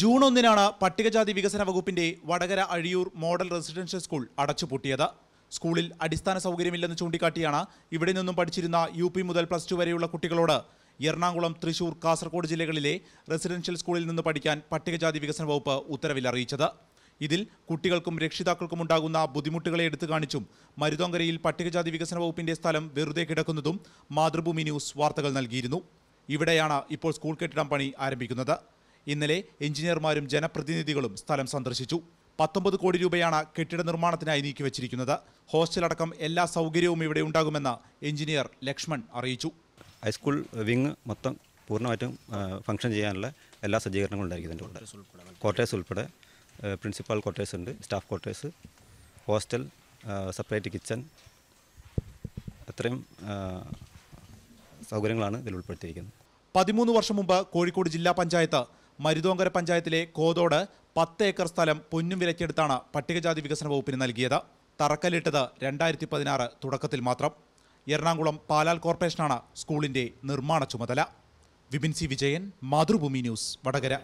June ഒന്നിനാണ് പട്ടികജാതി വികസന വകുപ്പിന്റെ Vadakara Azhiyur model residential school അടച്ചുപൂട്ടിയത്. സ്കൂളിൽ അടിസ്ഥാന സൗകര്യമില്ലെന്ന് ചൂണ്ടിക്കാട്ടിയാണ് ഇവിടെ നിന്നും പഠിച്ചിരുന്ന യു പി മുതൽ പ്ലസ് ടു വരെയുള്ള കുട്ടികളോട് എറണാകുളം തൃശൂർ കാസർഗോഡ് ജില്ലകളിലെ റെസിഡൻഷ്യൽ സ്കൂളിൽ നിന്ന് പഠിക്കാൻ പട്ടികജാതി വികസന വകുപ്പ് ഉത്തരവിൽ അറിയിച്ചത് ഇതിൽ കുട്ടികൾക്കും രക്ഷിതാക്കൾക്കും ഉണ്ടാകുന്ന ബുദ്ധിമുട്ടുകളെ എടുത്തു കാണിച്ചും മരുതോങ്കരയിൽ പട്ടികജാതി വികസന വകുപ്പിന്റെ സ്ഥലം വെറുതെ കിടക്കുന്നതും മാതൃഭൂമി ന്യൂസ് വാർത്തകൾ നൽകിയിരുന്നു. ഇവിടെയാണ് ഇപ്പോൾ സ്കൂൾ കെട്ടിടം പണി ആരംഭിക്കുന്നത്. ഇന്നലെ എഞ്ചിനീയർമാരും ജനപ്രതിനിധികളും സ്ഥലം സന്ദർശിച്ചു. പത്തൊമ്പത് കോടി രൂപയാണ് കെട്ടിട നിർമ്മാണത്തിനായി നീക്കിവച്ചിരിക്കുന്നത് ഹോസ്റ്റലടക്കം എല്ലാ സൗകര്യവും ഇവിടെ ഉണ്ടാകുമെന്ന് എഞ്ചിനീയർ ലക്ഷ്മൺ അറിയിച്ചു. ഹൈസ്കൂൾ വിങ് മൊത്തം പൂർണമായിട്ടും ഫംഗ്ഷൻ ചെയ്യാനുള്ള എല്ലാ സജ്ജീകരണങ്ങളും ഉണ്ടായിരിക്കും ഇതിന്റെ കൂടെ ക്വാർട്ടേഴ്സ് ഉൾപ്പെടെ പ്രിൻസിപ്പാൾ ക്വാർട്ടേഴ്സ് ഉണ്ട് staff quarters hostel separate kitchen അത്രയും സൗകര്യങ്ങളാണ് ഇതിൽ ഉൾപ്പെടുത്തിയിരിക്കുന്നത്. പതിമൂന്ന് വർഷം മുമ്പ് കോഴിക്കോട് ജില്ലാ പഞ്ചായത്ത് മരുതോങ്കര പഞ്ചായത്തിലെ കോതോട് പത്ത് ഏക്കർ സ്ഥലം പൊന്നും വിലക്കെടുത്താണ് പട്ടികജാതി വികസന വകുപ്പിന് നൽകിയത്. തറക്കല്ലിട്ടത് രണ്ടായിരത്തി പതിനാറ് തുടക്കത്തിൽ മാത്രം. എറണാകുളം പാലാൽ കോർപ്പറേഷനാണ് സ്കൂളിന്റെ നിർമ്മാണ ചുമതല. Vipin C Vijayan Mathrubhumi news Vadakara.